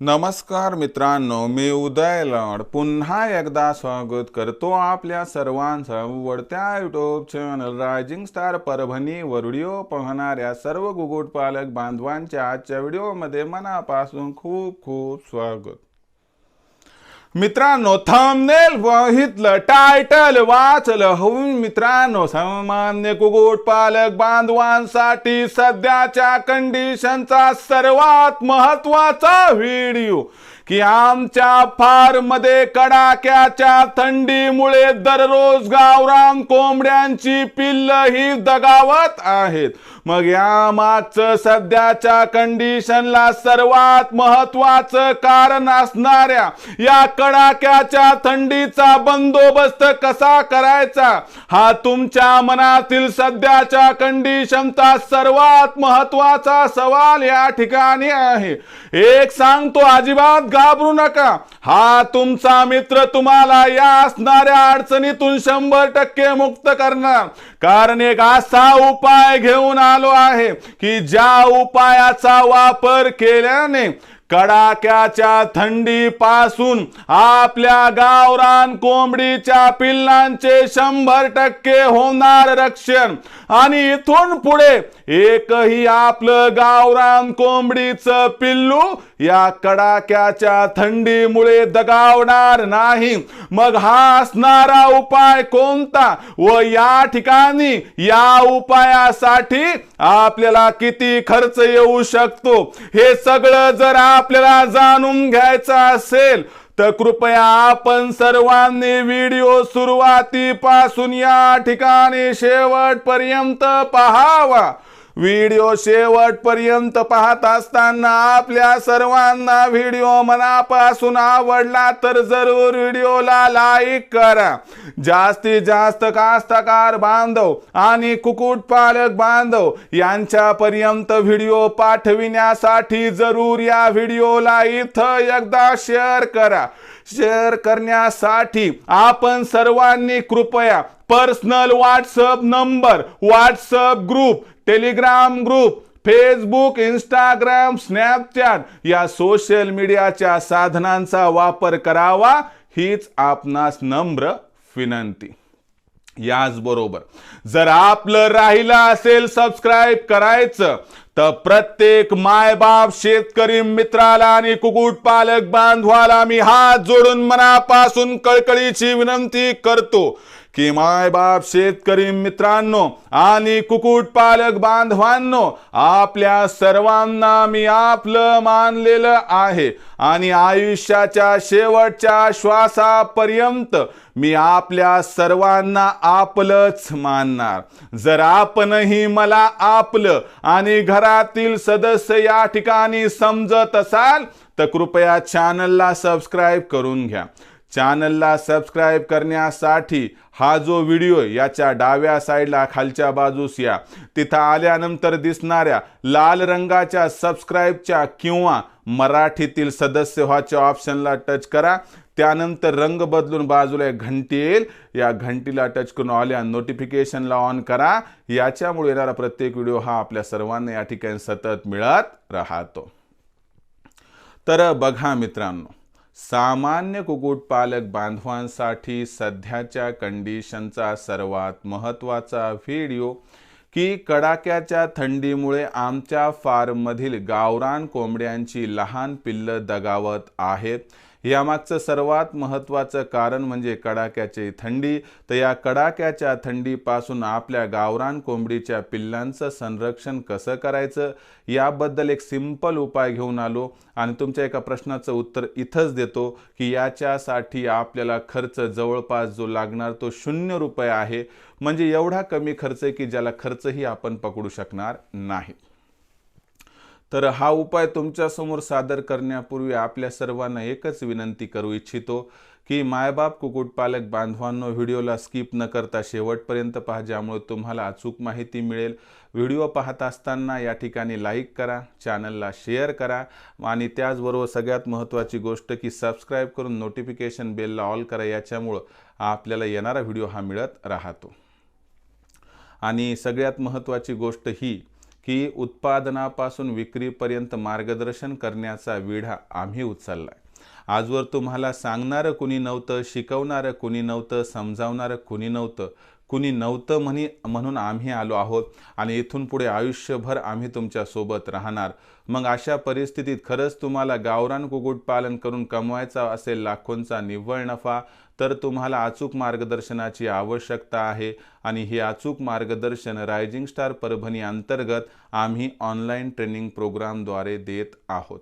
नमस्कार मित्रांनो मी उदय लड. पुन्हा एकदा स्वागत करतो आपल्या सर्वांचं आवडत्या YouTube channel rising star Parbhani video पाहणाऱ्या सर्व कुक्कुटपालक बांधवांच्या आजच्या व्हिडिओमध्ये मनापासून खूप खूप स्वागत. मित्रांनो थंबनेल बघितलं टायटल वाचलं. होऊन मित्रांनो सामान्य कुकुट पालक बांधवांसाठी सध्याच्या कंडिशनचा सर्वात महत्त्वाचा व्हिडिओ की आमच्या फार्ममध्ये कडाक्याच्या थंडीमुळे दररोज गावरान कोंबड्यांची पिल्ल ही दगावत आहेत. मग या मागचं सध्याच्या कंडिशनला सर्वात महत्वाचं कारण असणाऱ्या या कडाक्याच्या थंडीचा बंदोबस्त कसा करायचा? हा तुमच्या मनातील सध्याच्या कंडिशनचा सर्वात महत्त्वाचा सवाल या ठिकाणी आहे. एक सांगतो अजिबात घाबरू नका. हा तुमचा मित्र तुम्हाला या असणाऱ्या अडचणीतून शंभर टक्के मुक्त करणार. कारण एक असा उपाय घेऊन आलो आहे की ज्या उपायाचा वापर केल्याने कडाक्याच्या थंडीपासून आपल्या गावरान कोंबडीच्या पिल्लांचे शंभर टक्के होणार रक्षण. आणि इथून पुढे एकही आपलं गावरान कोंबडीचं पिल्लू या कडाक्याच्या थंडीमुळे दगावणार नाही. मग हा असणारा उपाय कोणता? व या ठिकाणी या उपायासाठी आपल्याला किती खर्च येऊ शकतो? हे सगळं जर आपल्याला जाणून घ्यायचं असेल तर कृपया आपण सर्वांनी व्हिडिओ सुरुवातीपासून या ठिकाणी शेवटपर्यंत पहावा. व्हिडिओ शेवटपर्यंत पाहत असताना आपल्या सर्वांना व्हिडिओ मनापासून आवडला तर जरूर व्हिडिओला लाईक करा. जास्तीत जास्त कास्तकार बांधव आणि कुक्कुटपालक बांधव यांच्यापर्यंत व्हिडिओ पाठविण्यासाठी जरूर या व्हिडिओला इथं एकदा शेअर करा. शेअर करण्यासाठी आपण सर्वांनी कृपया personal WhatsApp number WhatsApp group Telegram group Facebook Instagram Snapchat या सोशल मीडियाच्या साधनांचा वापर करावा हीच आपणास नम्र विनंती. याचबरोबर जर आपलं राहिलं असेल सबस्क्राईब करायचं तर प्रत्येक मायबाप शेतकरी मित्राला आणि कुकुट पालक बांधवाला मी हात जोडून मनापासून कळकळीची विनंती करतो. की मायबाप शेतकरी मित्रांनो आणि कुकुट पालक बांधवांनो आपल्या सर्वांना मी आपलं मानलेलं आहे आणि आयुष्याच्या शेवटच्या श्वासापर्यंत मी आपल्या सर्वांना आपलंच मानणार. जर आपणही मला आपलं आणि घरातील सदस्य या ठिकाणी समजत असाल तर कृपया चॅनलला सबस्क्राईब करून घ्या. चॅनलला सबस्क्राईब करण्यासाठी हा जो व्हिडिओ याच्या डाव्या साईडला खालच्या बाजूस या. तिथं आल्यानंतर दिसणाऱ्या लाल रंगाच्या सबस्क्राईबच्या किंवा मराठीतील सदस्य व्हाच्या ऑप्शनला टच करा. त्यानंतर रंग बदलून बाजूला एक घंटी येईल. या घंटीला टच करून ऑल या नोटिफिकेशनला ऑन करा. याच्यामुळे येणारा प्रत्येक व्हिडिओ हा आपल्या सर्वांना या ठिकाणी सतत मिळत राहतो. तर बघा मित्रांनो सामान्य कुक्कुटपालक बांधवांसाठी सध्याच्या कंडिशनचा सर्वात महत्त्वाचा व्हिडिओ की कडाक्याच्या थंडीमुळे आमच्या फार्ममधील गावरान कोंबड्यांची लहान पिल्लं दगावत आहेत. यामागचं सर्वात महत्त्वाचं कारण म्हणजे कडाक्याची थंडी. तर या कडाक्याच्या थंडीपासून आपल्या गावरान कोंबडीच्या पिल्लांचं संरक्षण कसं करायचं? याबद्दल एक सिंपल उपाय घेऊन आलो आणि तुमच्या एका प्रश्नाचं उत्तर इथंच देतो की याच्यासाठी आपल्याला खर्च जवळपास जो लागणार तो शून्य रुपये आहे. म्हणजे एवढा कमी खर्च आहे की ज्याला खर्चही आपण पकडू शकणार नाही. तर हा उपाय तुमच्यासमोर सादर करण्यापूर्वी आपल्या सर्वांना एकच विनंती करू इच्छितो की मायबाप कुक्कुटपालक बांधवांनो व्हिडिओला स्किप न करता शेवटपर्यंत पहा ज्यामुळे तुम्हाला अचूक माहिती मिळेल. व्हिडिओ पाहत असताना या ठिकाणी लाईक करा चॅनलला शेअर करा आणि त्याचबरोबर सगळ्यात महत्त्वाची गोष्ट की सबस्क्राईब करून नोटिफिकेशन बेलला ऑल करा याच्यामुळं आपल्याला येणारा व्हिडिओ हा मिळत राहतो. आणि सगळ्यात महत्त्वाची गोष्ट ही की उत्पादनापासून विक्रीपर्यंत मार्गदर्शन करण्याचा विढा आम्ही उचलला आजवर तुम्हाला सांगणारं कुणी नव्हतं शिकवणारं कुणी नव्हतं समजावणारं कुणी नव्हतं कुणी नव्हतं म्हणी म्हणून आम्ही आलो आहोत आणि इथून पुढे आयुष्यभर आम्ही तुमच्यासोबत राहणार. मग अशा परिस्थितीत खरंच तुम्हाला गावरान कुक्कुटपालन करून कमवायचा असेल लाखोंचा निव्वळ नफा तर तुम्हाला अचूक मार्गदर्शनाची आवश्यकता आहे आणि हे अचूक मार्गदर्शन रायझिंग स्टार परभणी अंतर्गत आम्ही ऑनलाईन ट्रेनिंग प्रोग्रामद्वारे देत आहोत.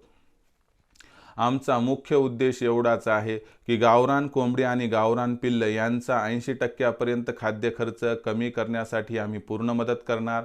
आमचा मुख्य उद्देश एवढाच आहे की गावरान कोंबडी आणि गावरान पिल्ल यांचा ऐंशी टक्क्यापर्यंत खाद्य खर्च कमी करण्यासाठी आम्ही पूर्ण मदत करणार.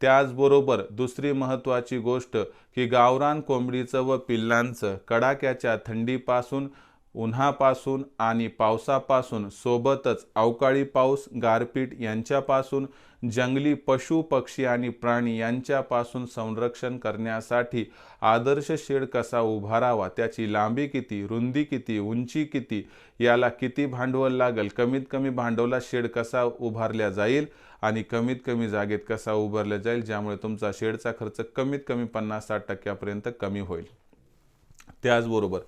त्याचबरोबर दुसरी महत्त्वाची गोष्ट की गावरान कोंबडीचं व पिल्लांचं कडाक्याच्या थंडीपासून उन्हापासून आणि पावसापासून सोबतच अवकाळी पाऊस गारपीट यांच्यापासून जंगली पशु पक्षी आणि प्राणी यांच्यापासून संरक्षण करण्यासाठी आदर्श शेड कसा उभारावा त्याची लांबी किती रुंदी किती उंची किती याला किती भांडवल लागेल कमीत कमी भांडवला शेड कसा उभारल्या जाईल आणि कमीत कमी जागेत कसा उभारला जाईल ज्यामुळे तुमचा शेडचा खर्च कमीत कमी पन्नास साठ टक्क्यापर्यंत कमी होईल. त्याचबरोबर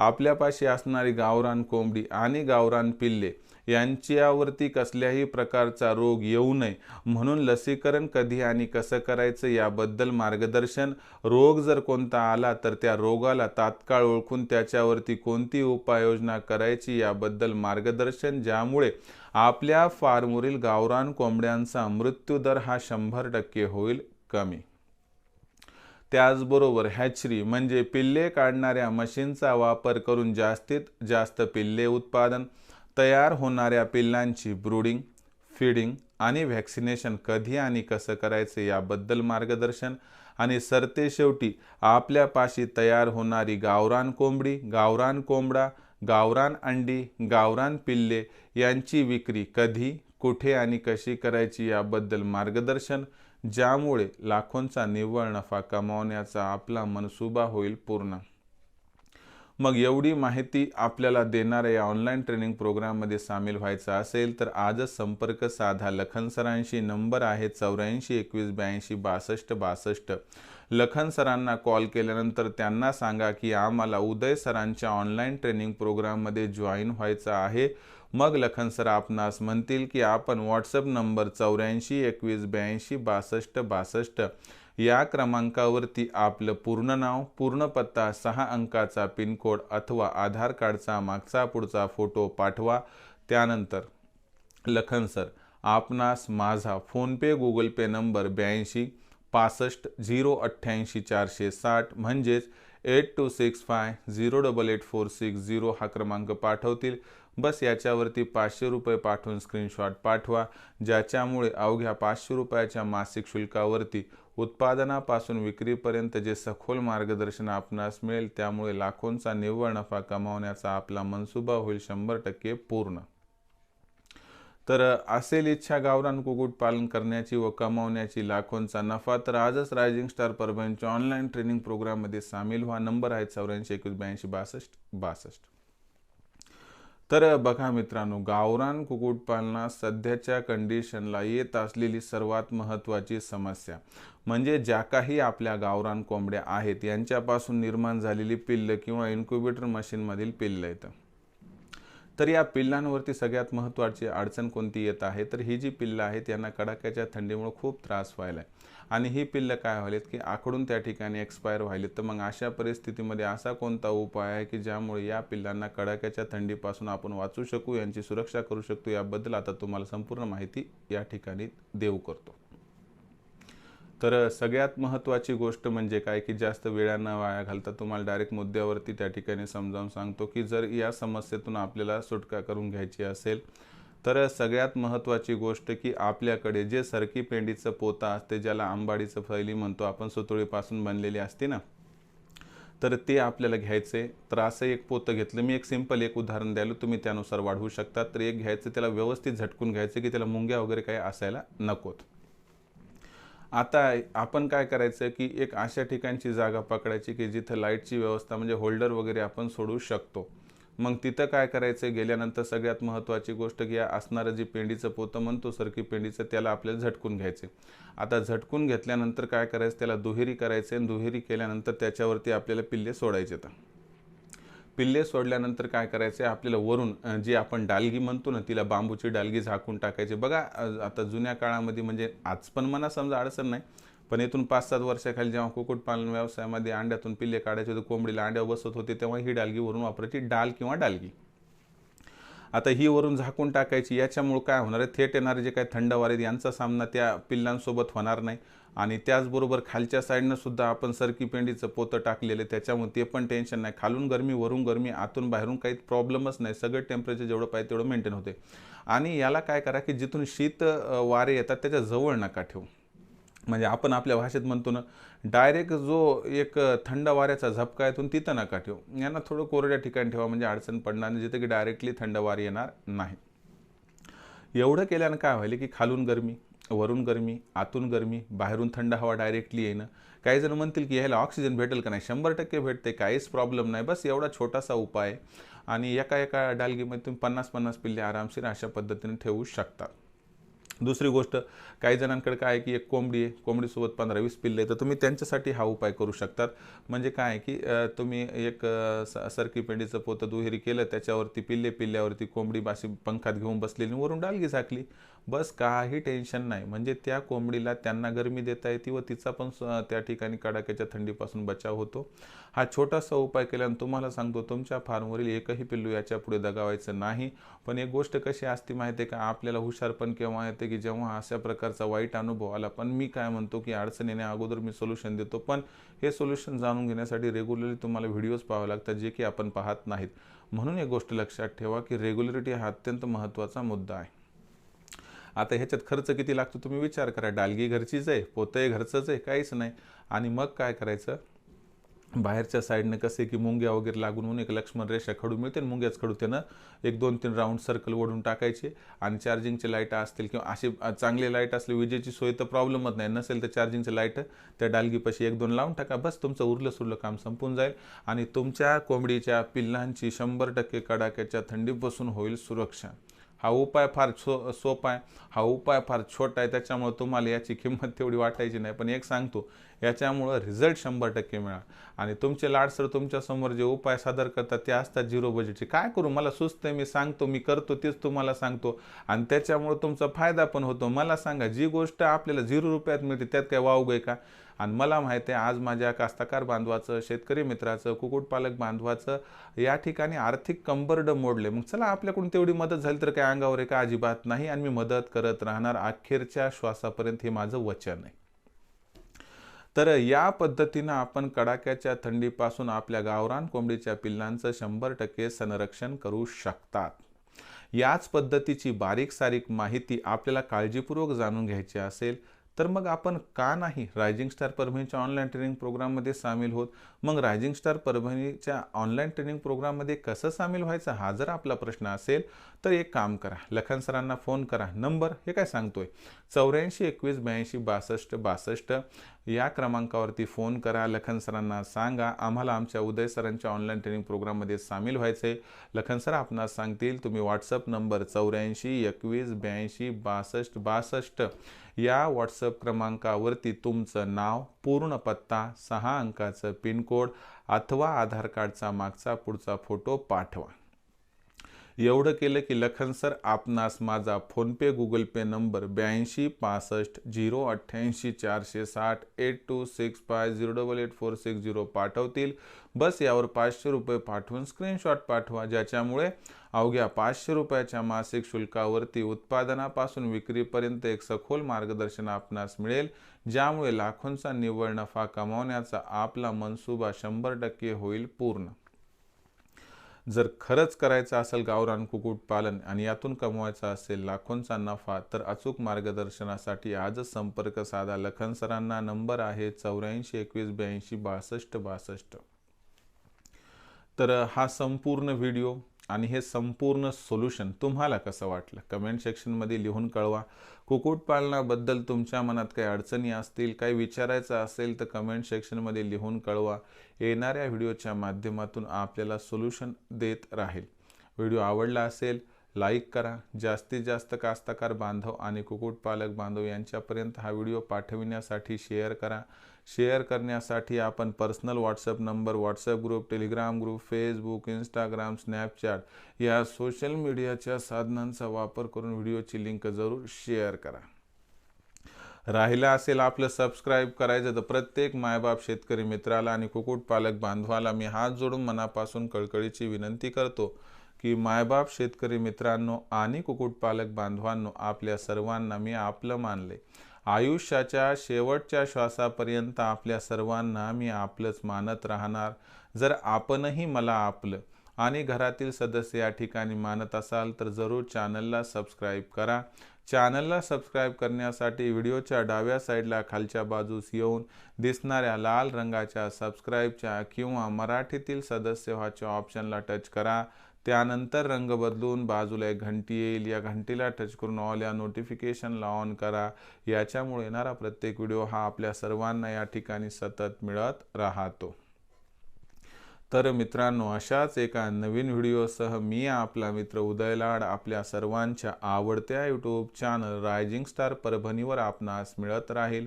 आपल्यापाशी असणारी गावरान कोंबडी आणि गावरान पिल्ले यांच्यावरती कसल्याही प्रकारचा रोग येऊ नये. म्हणून लसीकरण कधी आणि कसं करायचं याबद्दल मार्गदर्शन रोग जर कोणता आला तर त्या रोगाला तात्काळ ओळखून त्याच्यावरती कोणती उपाययोजना करायची याबद्दल मार्गदर्शन ज्यामुळे आपल्या फार्मवरील गावरान कोंबड्यांचा मृत्यूदर हा शंभर टक्के होईल कमी. त्याचबरोबर हॅचरी म्हणजे पिल्ले काढणाऱ्या मशीनचा वापर करून जास्तीत जास्त पिल्ले उत्पादन तयार होणाऱ्या पिल्लांची ब्रूडिंग फीडिंग आणि व्हॅक्सिनेशन कधी आणि कसं करायचे याबद्दल मार्गदर्शन आणि सरते शेवटी आपल्यापाशी तयार होणारी गावरान कोंबडी गावरान कोंबडा गावरान अंडी गावरान पिल्ले यांची विक्री कधी कुठे आणि कशी करायची याबद्दल मार्गदर्शन ज्यामुळे लाखोंचा निव्वळ नफा कमावण्याचा आपला मनसुबा होईल पूर्ण. मग एवढी माहिती आपल्याला देणाऱ्या या ऑनलाईन ट्रेनिंग प्रोग्राममध्ये सामील व्हायचं असेल तर आजच संपर्क साधा. लखन सरांशी नंबर आहे चौऱ्याऐंशी एकवीस ब्याऐंशी बासष्ट बासष्ट. लखन सरांना कॉल केल्यानंतर त्यांना सांगा की आम्हाला उदय सरांच्या ऑनलाईन ट्रेनिंग प्रोग्राममध्ये जॉईन व्हायचं आहे. मग लखन सर आपणास म्हणतील की आपण व्हॉट्सअप नंबर चौऱ्याऐंशी एकवीस ब्याऐंशी बासष्ट बासष्ट या क्रमांकावरती आपलं पूर्ण नाव पूर्ण पत्ता सहा अंकाचा पिनकोड अथवा आधार कार्डचा मागचा पुढचा फोटो पाठवा. त्यानंतर लखन सर आपणास माझा फोनपे गुगल पे नंबर ब्याऐंशी पासष्ट झिरो अठ्ठ्याऐंशी चारशे साठ म्हणजेच eight two six five zero double eight four six zero हा क्रमांक पाठवतील. बस याच्यावरती पाचशे रुपये पाठवून स्क्रीनशॉट पाठवा ज्याच्यामुळे अवघ्या पाचशे रुपयाच्या मासिक शुल्कावरती उत्पादनापासून विक्रीपर्यंत जे सखोल मार्गदर्शन आपणास मिळेल त्यामुळे लाखोंचा निव्वळ नफा कमावण्याचा आपला मनसुबा होईल शंभर टक्के पूर्ण. तर असेल इच्छा गावरान कुक्कुट पालन करण्याची व कमावण्याची लाखोंचा नफा तर आजच रायझिंग स्टार परभणीच्या ऑनलाईन ट्रेनिंग प्रोग्राममध्ये सामील व्हा. नंबर आहे चौऱ्याऐंशी एकवीस ब्याऐंशी बासष्ट बासष्ट. तर बघा मित्रांनो गावरान कुक्कुटपालना सध्याच्या कंडिशनला येत असलेली सर्वात महत्त्वाची समस्या म्हणजे ज्या काही आपल्या गावरान कोंबड्या आहेत यांच्यापासून निर्माण झालेली पिल्ल किंवा इन्क्युबेटर मशीनमधील पिल्ल येतं तर या पिल्लांवरती सगळ्यात महत्त्वाची अडचण कोणती येत आहे? तर ही जी पिल्लं आहेत यांना कडाक्याच्या थंडीमुळे खूप त्रास व्हायला आहे आणि ही पिल्लं काय व्हायलेत की आकडून त्या ठिकाणी एक्सपायर व्हायलेत. तर मग अशा परिस्थितीमध्ये असा कोणता उपाय आहे की ज्यामुळे या पिल्लांना कडाक्याच्या थंडीपासून आपण वाचू शकू यांची सुरक्षा करू शकतो? याबद्दल आता तुम्हाला संपूर्ण माहिती या ठिकाणी देऊ करतो. तर सगळ्यात महत्त्वाची गोष्ट म्हणजे काय की जास्त वेळानं वाया घालता तुम्हाला डायरेक्ट मुद्द्यावरती त्या ठिकाणी समजावून सांगतो की जर या समस्येतून आपल्याला सुटका करून घ्यायची असेल तर सगळ्यात महत्त्वाची गोष्ट की आपल्याकडे जे सरकी पेंडीचं पोता असते ज्याला आंबाडीचं फैली म्हणतो आपण सुतोळीपासून बनलेली असते ना तर ते आपल्याला घ्यायचे. तर असं एक पोतं घेतलं. मी एक सिंपल एक उदाहरण द्यायला तुम्ही त्यानुसार वाढवू शकता. तर एक घ्यायचं त्याला व्यवस्थित झटकून घ्यायचं की त्याला मुंग्या वगैरे काही असायला नकोत. आता आपण काय करायचं की एक अशा ठिकाणची जागा पकडायची की जिथं लाईटची व्यवस्था म्हणजे होल्डर वगैरे आपण सोडू शकतो. मग तिथं काय करायचं? गेल्यानंतर सगळ्यात महत्त्वाची गोष्ट की असणारं जे पेंडीचं पोतं म्हणतो सरकी पेंडीचं त्याला आपल्याला झटकून घ्यायचे. आता झटकून घेतल्यानंतर काय करायचं? त्याला दुहेरी करायचे आणि दुहेरी केल्यानंतर त्याच्यावरती आपल्याला पिल्ले सोडायचे तर पिल्ले सोडल्यानंतर काय करायचे आपल्याला वरून जी आपण डालगी म्हणतो ना तिला बांबूची डालगी झाकून टाकायची. बघा आता जुन्या काळामध्ये म्हणजे आज पण मला समजा अडचण नाही पण इथून पाच सात वर्षाखाली जेव्हा कुक्कुटपालन व्यवसायामध्ये अंड्यातून पिल्ले काढायचे होते कोंबडीला अंड्या बसत होते तेव्हा ही डालगी वरून वापरायची डाल किंवा डालगी. आता ही वरून झाकून टाकायची याच्यामुळे काय होणार आहे? थेट येणारे जे काही थंड वारे यांचा सामना त्या पिल्लांसोबत होणार नाही. आणि त्याचबरोबर खालच्या साईडनं सुद्धा आपण सरकी पेंडीचं पोतं टाकलेलं आहे त्याच्यामुळे ते पण टेन्शन नाही. खालून गरमी वरून गरमी आतून बाहेरून काही प्रॉब्लेमच नाही. सगळं टेम्परेचर जेवढं पाहिजे तेवढं मेंटेन होते. आणि याला काय करा की जिथून शीत वारे येतात त्याच्याजवळ नका ठेवू. म्हणजे आपण आपल्या भाषेत म्हणतो ना डायरेक्ट जो एक थंड वाऱ्याचा झपका येतो तिथं नका ठेवू. यांना थोडं कोरड्या ठिकाणी ठेवा म्हणजे अडचण पडणार नाही जिथे की डायरेक्टली थंड वारे येणार नाही. एवढं केल्यानं काय व्हायले की खालून गरमी वरून गरमी आतून गरमी बाहेरून थंड हवा डायरेक्टली येणं. काही जण म्हणतील की ह्याला ऑक्सिजन भेटेल का नाही? शंभर टक्के भेटते काहीच प्रॉब्लेम नाही. बस एवढा छोटासा उपाय. आहे. आणि एका एका डालगीमध्ये तुम्ही पन्नास पन्नास पिल्ले आरामशीर अशा पद्धतीने ठेवू शकता. दुसरी गोष्ट काही जणांकडे काय आहे की एक कोंबडी आहे. कोंबडीसोबत पंधरा वीस पिल्ले तर तुम्ही त्यांच्यासाठी हा उपाय करू शकतात. म्हणजे काय आहे की तुम्ही एक स- सरकी पेंडीचं पोतं दुहेरी केलं त्याच्यावरती पिल्ले पिल्ल्यावरती कोंबडी बाशी पंखात घेऊन बसलेली आणि वरून डालगी झाकली. बस काही टेन्शन नाही. म्हणजे त्या कोंबडीला त्यांना गरमी देता येते व तिचा पण स- त्या ठिकाणी कडाक्याच्या थंडीपासून बचाव होतो. हा छोटासा उपाय केल्यानं तुम्हाला सांगतो तुमच्या फार्मवरील एकही पिल्लू याच्यापुढे दगावायचं नाही. पण एक गोष्ट कशी असते माहिती आहे का? आपल्याला हुशारपण केव्हा येते की जेव्हा अशा प्रकारचा वाईट अनुभव आला. पण मी काय म्हणतो की अडचण येण्या अगोदर मी सोल्युशन देतो. पण हे सोल्युशन जाणून घेण्यासाठी रेग्युलरली तुम्हाला व्हिडिओज पाहावे लागतात जे की आपण पाहत नाहीत. म्हणून एक गोष्ट लक्षात ठेवा की रेग्युलरिटी हा अत्यंत महत्त्वाचा मुद्दा आहे. आता ह्याच्यात खर्च किती लागतो तुम्ही विचार करा. डालगी घरचीच आहे पोतय घरचंच आहे काहीच नाही. आणि मग काय करायचं? बाहेरच्या साईडनं कसे की मुंग्या वगैरे लागून म्हणून एक लक्ष्मण रेषा खडू मिळते मुंग्याच खडू त्यानं एक दोन तीन राऊंड सर्कल ओढून टाकायचे आणि चार्जिंगचे लाइट असतील किंवा असे चांगले लाइट असले विजेची सोय तर प्रॉब्लेमच नाही. नसेल तर चार्जिंगचे लाइट त्या डालगीपाशी एक दोन लावून टाका. बस तुमचं उरलं सुरलं काम संपून जाईल. आणि तुमच्या कोंबडीच्या पिल्लांची शंभर टक्के कडाक्याच्या थंडीपासून होईल सुरक्षा. हा उपाय फार सो सोपा आहे. हा उपाय फार छोटा आहे त्याच्यामुळं तुम्हाला याची किंमत तेवढी वाटायची नाही. पण एक सांगतो याच्यामुळं रिझल्ट शंभर टक्के मिळा आणि तुमचे लाडसर तुमच्यासमोर जे उपाय सादर करतात ते असतात झिरो बजेटचे काय करू? मला सुस्त आहे मी सांगतो मी करतो तेच तुम्हाला सांगतो. आणि त्याच्यामुळं तुमचा फायदा पण होतो. मला सांगा जी गोष्ट आपल्याला झिरो रुपयात मिळते त्यात काय वाव का? आणि मला माहिती आहे आज माझ्या कास्तकार बांधवाचं शेतकरी मित्राचं कुक्कुटपालक बांधवाचं या ठिकाणी आर्थिक कंबरड मोडले. मग चला आपल्याकडून तेवढी मदत झाली तर काय अंगावर आहे का अजिबात नाही आणि मी मदत करत राहणार अखेरच्या श्वासापर्यंत हे माझं वचन आहे. तर या पद्धतीनं आपण कडाक्याच्या थंडीपासून आपल्या गावरान कोंबडीच्या पिल्लांचं शंभर टक्के संरक्षण करू शकतात. याच पद्धतीची बारीक सारीक माहिती आपल्याला काळजीपूर्वक जाणून घ्यायची असेल तर मग आपण का नाही रायझिंग स्टार परभणीच्या ऑनलाईन ट्रेनिंग प्रोग्राममध्ये सामील होत? मग रायझिंग स्टार परभणीच्या ऑनलाईन ट्रेनिंग प्रोग्राममध्ये कसं सामील व्हायचं हा जर आपला प्रश्न असेल तर एक काम करा. लखन सरांना फोन करा. नंबर हे काय सांगतोय? चौऱ्याऐंशी एकवीस ब्याऐंशी बासष्ट बासष्ट या क्रमांकावरती फोन करा. लखन सरांना सांगा आम्हाला आमच्या उदय सरांच्या ऑनलाईन ट्रेनिंग प्रोग्राममध्ये सामील व्हायचं आहे लखन सर आपणास सांगतील तुम्ही व्हॉट्सअप नंबर चौऱ्याऐंशी एकवीस ब्याऐंशी बासष्ट बासष्ट या व्हॉट्सअप क्रमांकावरती तुमचं नाव पूर्ण पत्ता सहा अंकाचं पिनकोड पिनकोड अथवा आधार कार्डचा मागचा पुढचा फोटो पाठवा. एवढं केलं की लखन सर आपणास माझा फोनपे गुगल पे नंबर ब्याऐंशी पासष्ट झिरो अठ्ठ्याऐंशी चारशे साठ eight two six five zero double eight four six zero पाठवतील. बस यावर पाचशे रुपये पाठवून स्क्रीनशॉट पाठवा ज्याच्यामुळे अवघ्या पाचशे रुपयाच्या मासिक शुल्कावरती उत्पादनापासून विक्रीपर्यंत एक सखोल मार्गदर्शन आपणास मिळेल. ज्यामुळे लाखोंचा निव्वळ नफा कमावण्याचा आपला मनसुबा शंभर टक्के होईल पूर्ण. जर खरंच करायचं असेल गावरान कुक्कुटपालन आणि यातून कमवायचा असेल लाखोंचा नफा तर अचूक मार्गदर्शनासाठी आजच संपर्क साधा. लखन सरांना नंबर आहे चौऱ्याऐंशी एकवीस ब्याऐंशी बासष्ट बासष्ट. तर हा संपूर्ण व्हिडिओ आणि हे संपूर्ण सोल्युशन तुम्हाला कसं वाटलं? कमेंट सेक्शनमध्ये लिहून कळवा. कुक्कुटपालनाबद्दल तुमच्या मनात काही अडचणी असतील काही विचारायचं असेल तर कमेंट सेक्शनमध्ये लिहून कळवा. येणाऱ्या व्हिडिओच्या माध्यमातून आपल्याला सोल्युशन देत राहील. व्हिडिओ आवडला असेल लाईक करा. जास्तीत जास्त कास्तकार बांधव आणि कुक्कुटपालक बांधव यांच्यापर्यंत हा व्हिडिओ पाठविण्यासाठी शेअर करा. शेअर करण्यासाठी आपण personal WhatsApp number WhatsApp group Telegram group Facebook Instagram Snapchat या सोशल मीडियाच्या साधनांचा वापर करून व्हिडिओची लिंक जरूर शेअर करा. राहिलं असेल आपलं सबस्क्राईब करायचं तर प्रत्येक मायबाप शेतकरी मित्राला आणि कुक्कुटपालक बांधवाला मी हात जोडून मनापासून कळकळीची विनंती करतो. की मायबाप शेतकरी मित्रांनो आणि कुक्कुटपालक बांधवांनो आपल्या सर्वांना मी आपलं मानले. आयुष्याच्या शेवटच्या श्वासापर्यंत आपल्या सर्वांना मी आपलंच मानत राहणार. जर आपणही मला आपलं आणि घरातील सदस्य या ठिकाणी मानत असाल तर जरूर चॅनलला सबस्क्राईब करा. चॅनलला सबस्क्राईब करण्यासाठी व्हिडिओच्या डाव्या साईडला खालच्या बाजूस येऊन दिसणाऱ्या लाल रंगाच्या सबस्क्राईबच्या किंवा मराठीतील सदस्य व्हाच्या ऑप्शनला टच करा. त्यानंतर रंग बदलून बाजूला एक घंटी येईल. या घंटीला टच करून ऑल या नोटिफिकेशनला ऑन करा. याच्यामुळे येणारा प्रत्येक व्हिडिओ हा आपल्या सर्वांना या ठिकाणी सतत मिळत राहतो. तर मित्रांनो अशाच एका नवीन व्हिडिओसह मी आपला मित्र उदय लाड आपल्या सर्वांच्या आवडत्या यूट्यूब चॅनल रायझिंग स्टार परभणीवर आपणास मिळत राहील.